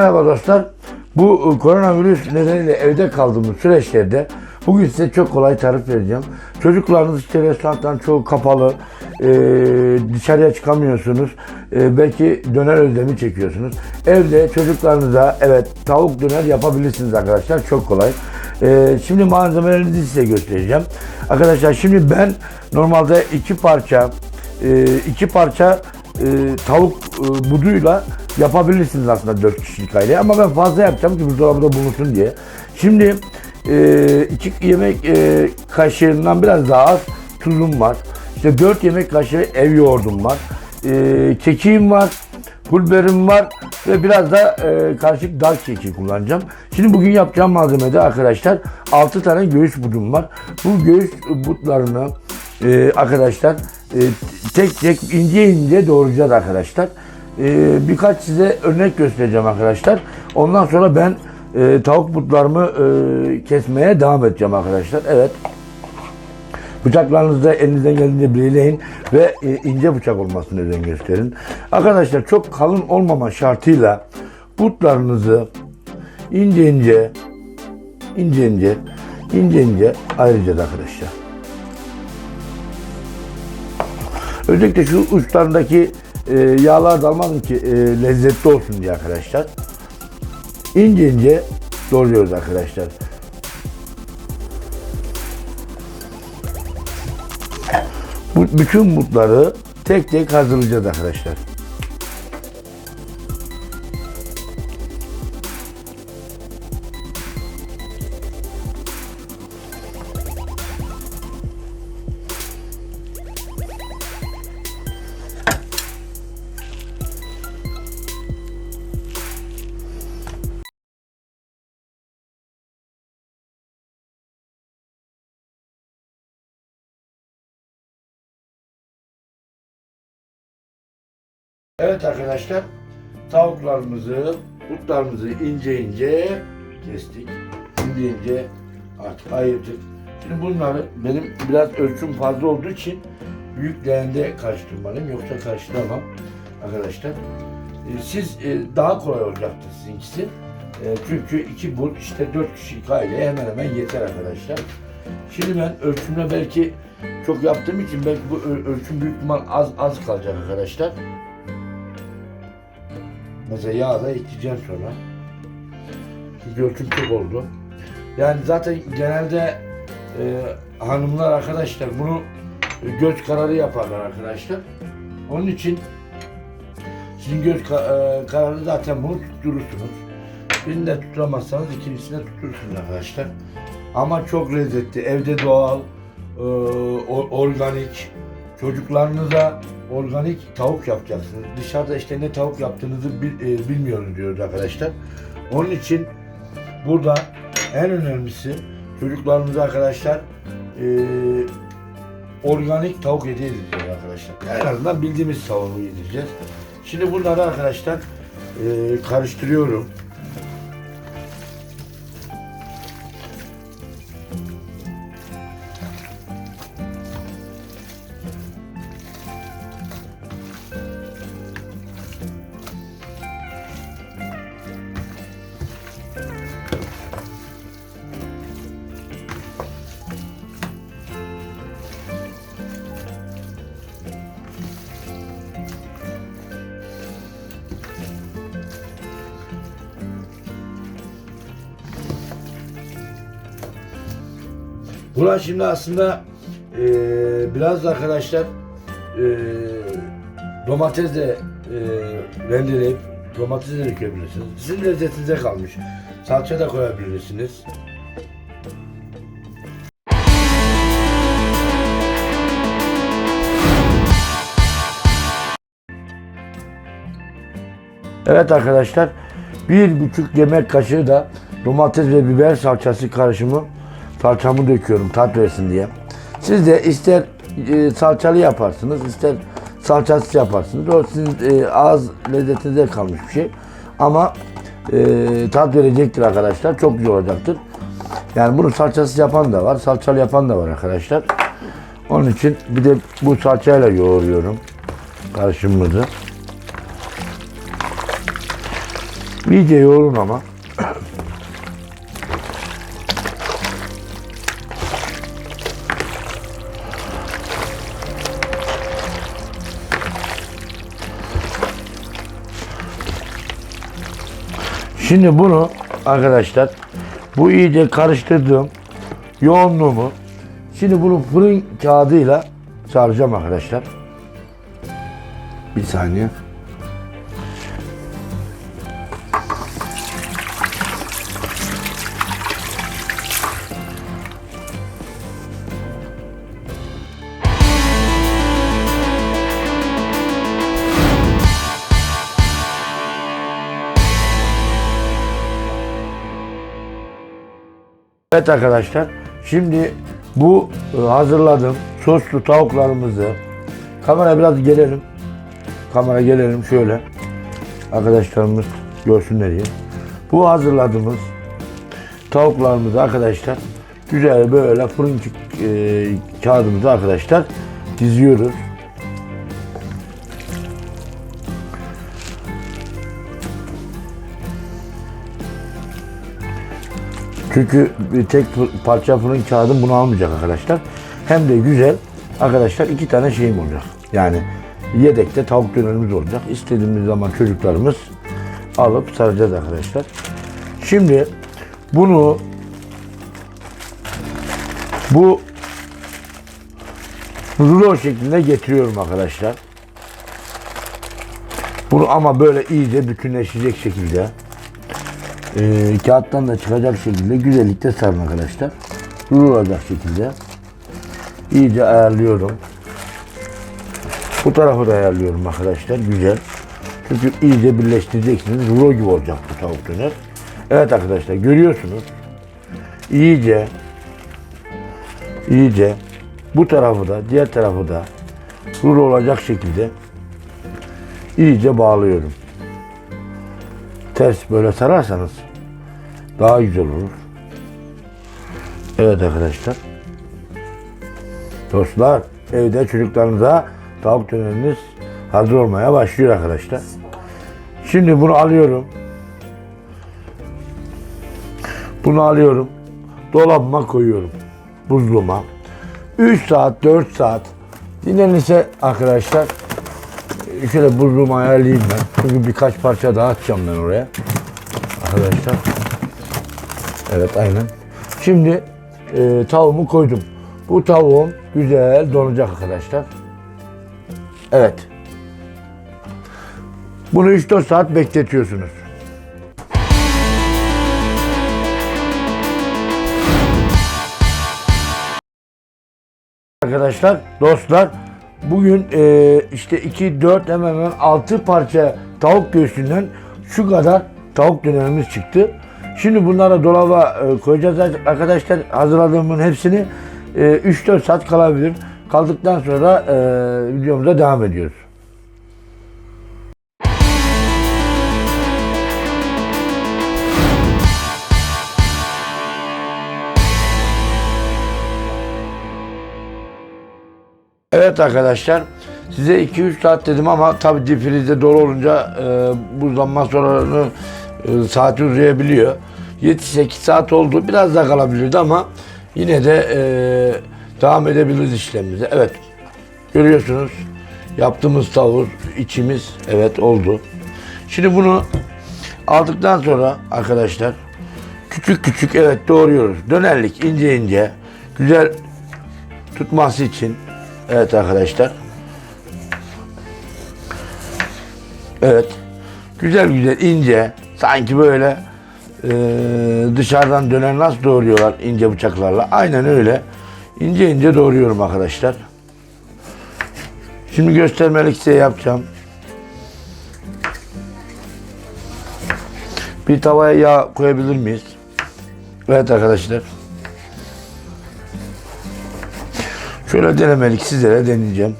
Merhaba dostlar. Bu e, koronavirüs nedeniyle evde kaldığımız süreçlerde bugün size çok kolay tarif vereceğim. Çocuklarınız işte restoranların çoğu kapalı, e, dışarıya çıkamıyorsunuz. E, belki döner özlemi çekiyorsunuz. Evde çocuklarınıza evet tavuk döner yapabilirsiniz arkadaşlar. Çok kolay. E, şimdi malzemelerinizi size göstereceğim. Arkadaşlar şimdi ben normalde iki parça e, iki parça e, tavuk e, buduyla yapabilirsiniz aslında 4 kişilik aile ama ben fazla yapacağım ki buzdolabında bulunsun diye. Şimdi e, iki yemek e, kaşığından biraz daha az tuzum var. İşte 4 yemek kaşığı ev yoğurdum var. E, kekiğim var. Pulberim var ve biraz da e, karışık dal keki kullanacağım. Şimdi bugün yapacağım malzemede arkadaşlar 6 tane göğüs budum var. Bu göğüs butlarını e, arkadaşlar e, tek tek ince ince doğrayacağız arkadaşlar. E, birkaç size örnek göstereceğim arkadaşlar. Ondan sonra ben e, tavuk butlarımı e, kesmeye devam edeceğim arkadaşlar. Evet. Bıçaklarınızda elinizden geldiğince birleyin ve e, ince bıçak olmasını özen gösterin. Arkadaşlar çok kalın olmama şartıyla butlarınızı ince ince ince ince ince ince ayıracağız arkadaşlar. Özellikle şu uçlarındaki e, yağlar da almadım ki e, lezzetli olsun diye arkadaşlar. İnce ince doğruyoruz arkadaşlar. Bu bütün butları tek tek hazırlayacağız arkadaşlar. Evet arkadaşlar, tavuklarımızı, butlarımızı ince ince kestik. İnce ince artık ayırdık. Şimdi bunları benim biraz ölçüm fazla olduğu için büyük leğende karıştırmalıyım. Yoksa karıştıramam arkadaşlar. Ee, Siz e, daha kolay olacaktır sizinkisi. E, Çünkü iki but işte dört kişilik aileye hemen hemen yeter arkadaşlar. Şimdi ben ölçümle belki çok yaptığım için belki bu ölçüm büyük ihtimal az az kalacak arkadaşlar. Mesela yağ da ekleyeceğim sonra. Çünkü çok oldu. Yani zaten genelde e, hanımlar arkadaşlar bunu göz kararı yaparlar arkadaşlar. Onun için sizin göz e, kararı zaten bunu tutturursunuz. Birinde tutturamazsanız ikincisinde tutturursunuz arkadaşlar. Ama çok lezzetli. Evde doğal, e, organik, çocuklarınıza organik tavuk yapacaksınız. Dışarıda işte ne tavuk yaptığınızı bil- e, bilmiyoruz diyoruz arkadaşlar. Onun için burada en önemlisi çocuklarınıza arkadaşlar e, organik tavuk hediye edeceğiz arkadaşlar. En azından bildiğimiz tavuğu yedireceğiz. Şimdi bunları arkadaşlar e, karıştırıyorum. Buna şimdi aslında e, biraz da arkadaşlar e, domates de e, rendeleyip domates de dökebilirsiniz. Sizin lezzetinize kalmış. Salça da koyabilirsiniz. Evet arkadaşlar bir buçuk yemek kaşığı da domates ve biber salçası karışımı salçamı döküyorum tat versin diye. Siz de ister e, salçalı yaparsınız ister salçasız yaparsınız. O sizin e, ağız lezzetinize kalmış bir şey. Ama e, tat verecektir arkadaşlar. Çok güzel olacaktır. Yani bunu salçasız yapan da var, salçalı yapan da var arkadaşlar. Onun için bir de bu salçayla yoğuruyorum karışımımızı. İyice yoğurun ama. Şimdi bunu arkadaşlar bu iyice karıştırdığım yoğunluğumu şimdi bunu fırın kağıdıyla saracağım arkadaşlar. Bir saniye. Evet arkadaşlar, şimdi bu e, hazırladığım soslu tavuklarımızı kamera biraz gelelim. Kamera gelelim şöyle. Arkadaşlarımız görsünler diye. Bu hazırladığımız tavuklarımızı arkadaşlar güzel böyle fırıncık e, kağıdımızı arkadaşlar diziyoruz. Çünkü tek parça fırın kağıdım bunu almayacak arkadaşlar. Hem de güzel arkadaşlar iki tane şeyim olacak. Yani yedekte tavuk dönerimiz olacak. İstediğimiz zaman çocuklarımız alıp saracağız arkadaşlar. Şimdi bunu bu rulo şeklinde getiriyorum arkadaşlar. Bunu ama böyle iyice bütünleşecek şekilde e, kağıttan da çıkacak şekilde güzellikle sarın arkadaşlar. Rulo olacak şekilde. iyice ayarlıyorum. Bu tarafı da ayarlıyorum arkadaşlar. Güzel. Çünkü iyice birleştireceksiniz. Rulo gibi olacak bu tavuk döner. Evet arkadaşlar görüyorsunuz. İyice iyice bu tarafı da diğer tarafı da rulo olacak şekilde iyice bağlıyorum. Ters böyle sararsanız daha güzel olur. Evet arkadaşlar. Dostlar evde çocuklarınıza tavuk döneriniz hazır olmaya başlıyor arkadaşlar. Şimdi bunu alıyorum. Bunu alıyorum. Dolabıma koyuyorum. Buzluğuma. 3 saat, 4 saat dinlenirse arkadaşlar şöyle buzluğumu ayarlayayım ben. Çünkü birkaç parça daha atacağım ben oraya. Arkadaşlar. Evet aynen. Şimdi e, tavuğumu koydum. Bu tavuğum güzel donacak arkadaşlar. Evet. Bunu 3-4 saat bekletiyorsunuz. Arkadaşlar, dostlar bugün e, işte 2, 4 hemen hemen 6 parça tavuk göğsünden şu kadar tavuk dönerimiz çıktı. Şimdi bunları dolaba e, koyacağız arkadaşlar. Hazırladığımın hepsini e, 3-4 saat kalabilir. Kaldıktan sonra e, videomuza devam ediyoruz. Evet arkadaşlar size 2-3 saat dedim ama tabi difrizde dolu olunca e, bu zaman sonra e, saati uzayabiliyor. 7-8 saat oldu biraz daha kalabilirdi ama yine de e, devam edebiliriz işlemimize. Evet görüyorsunuz yaptığımız tavır içimiz evet oldu. Şimdi bunu aldıktan sonra arkadaşlar küçük küçük evet doğruyoruz. Dönerlik ince ince güzel tutması için Evet arkadaşlar. Evet. Güzel güzel ince sanki böyle e, dışarıdan döner nasıl doğruyorlar ince bıçaklarla. Aynen öyle. ince ince doğruyorum arkadaşlar. Şimdi göstermelik size yapacağım. Bir tavaya yağ koyabilir miyiz? Evet arkadaşlar. Şöyle denemelik sizlere deneyeceğim.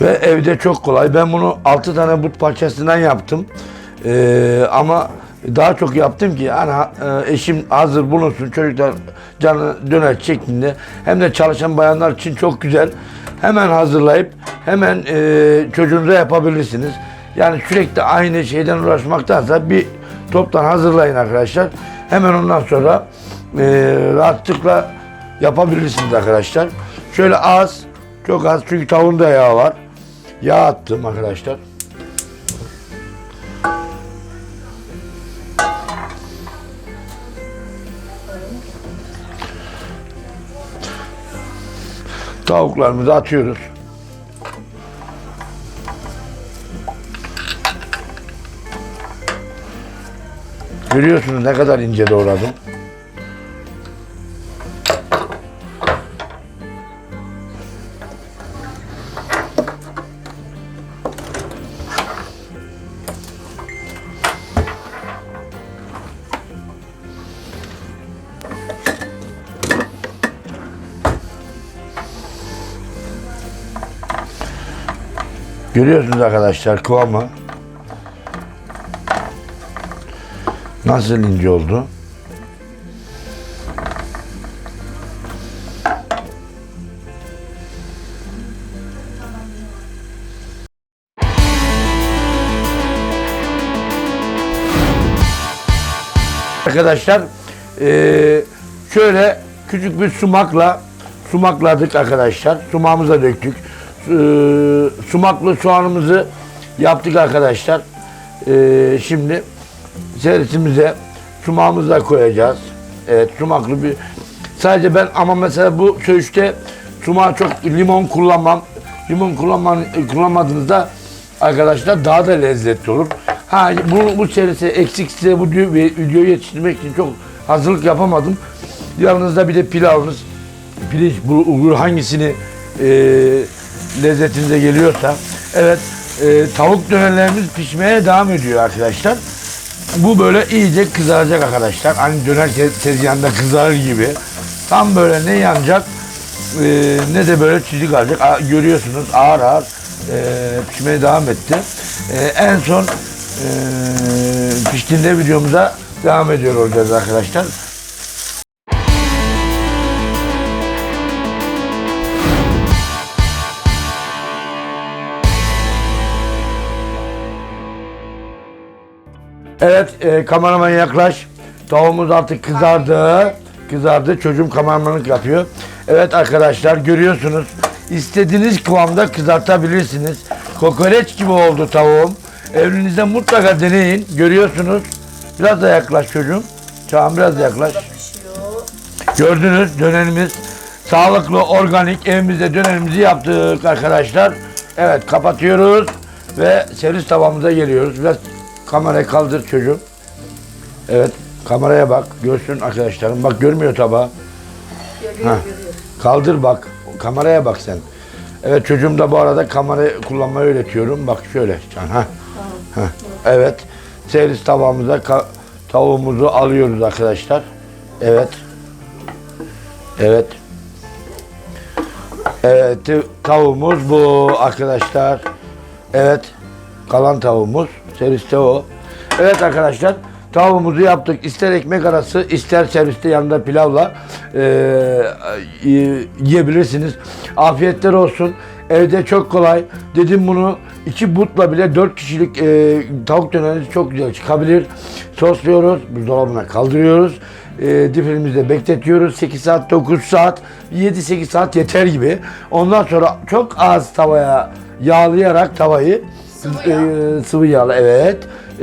Ve evde çok kolay. Ben bunu 6 tane but parçasından yaptım. Ee, ama daha çok yaptım ki ana e, eşim hazır bulunsun çocuklar canı döner şeklinde hem de çalışan bayanlar için çok güzel. Hemen hazırlayıp hemen e, çocuğunuza yapabilirsiniz. Yani sürekli aynı şeyden uğraşmaktansa bir toptan hazırlayın arkadaşlar. Hemen ondan sonra e, rahatlıkla yapabilirsiniz arkadaşlar. Şöyle az, çok az çünkü tavuğunda yağ var. Yağ attım arkadaşlar. Tavuklarımızı atıyoruz. Görüyorsunuz ne kadar ince doğradım. Görüyorsunuz arkadaşlar kıvamı. Nasıl ince oldu? Arkadaşlar eee, şöyle küçük bir sumakla sumakladık arkadaşlar. Sumağımıza döktük. Eee, sumaklı soğanımızı yaptık arkadaşlar. Eee, şimdi servisimize sumağımızı da koyacağız. Evet sumaklı bir sadece ben ama mesela bu söğüşte sumağı çok limon kullanmam. Limon kullanman, kullanmadığınızda arkadaşlar daha da lezzetli olur. Ha bu, bu serisi eksik size bu videoyu yetiştirmek için çok hazırlık yapamadım. Yanınızda bir de pilavınız, pirinç, bulgur hangisini e, lezzetinize geliyorsa. Evet e, tavuk dönerlerimiz pişmeye devam ediyor arkadaşlar. Bu böyle iyice kızaracak arkadaşlar. Hani döner te- tezgahında kızarır gibi. Tam böyle ne yanacak e, ne de böyle çizik alacak. Aa, görüyorsunuz ağır ağır e, pişmeye devam etti. E, en son e, piştiğinde videomuza devam ediyor olacağız arkadaşlar. Evet, e, kameraman yaklaş. Tavuğumuz artık kızardı. Kızardı. Çocuğum kameramanlık yapıyor. Evet arkadaşlar görüyorsunuz. İstediğiniz kıvamda kızartabilirsiniz. Kokoreç gibi oldu tavuğum. Evrenizde mutlaka deneyin. Görüyorsunuz. Biraz da yaklaş çocuğum. Çağın biraz da yaklaş. Gördünüz dönerimiz sağlıklı, organik evimizde dönerimizi yaptık arkadaşlar. Evet kapatıyoruz ve servis tabağımıza geliyoruz. Biraz kamerayı kaldır çocuğum. Evet kameraya bak görsün arkadaşlarım. Bak görmüyor tabağı. Ha. Kaldır bak kameraya bak sen. Evet çocuğum da bu arada kamerayı kullanmayı öğretiyorum. Bak şöyle Can. Ha. Ha. Evet servis tabağımıza ka- tavuğumuzu alıyoruz arkadaşlar. Evet. Evet. Evet, tavuğumuz bu arkadaşlar. Evet, kalan tavuğumuz. Serviste o. Evet arkadaşlar, tavuğumuzu yaptık. İster ekmek arası, ister serviste yanında pilavla eee, y- yiyebilirsiniz. Afiyetler olsun. Evde çok kolay. Dedim bunu iki butla bile dört kişilik eee, tavuk döneriniz çok güzel çıkabilir. Sosluyoruz, buzdolabına kaldırıyoruz. E, difrimizde bekletiyoruz. 8 saat, 9 saat, 7-8 saat yeter gibi. Ondan sonra çok az tavaya yağlayarak tavayı Sıvı yağ. e, sıvı yağla evet.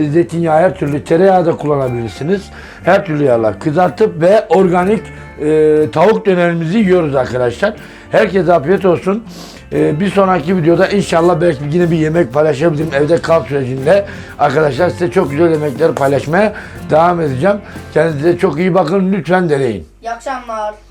Zeytinyağı her türlü tereyağı da kullanabilirsiniz. Her türlü yağla kızartıp ve organik e, tavuk dönerimizi yiyoruz arkadaşlar. Herkese afiyet olsun. E, bir sonraki videoda inşallah belki yine bir yemek paylaşabilirim evde kal sürecinde. Arkadaşlar size çok güzel yemekler paylaşmaya devam edeceğim. Kendinize çok iyi bakın. Lütfen deneyin. İyi akşamlar.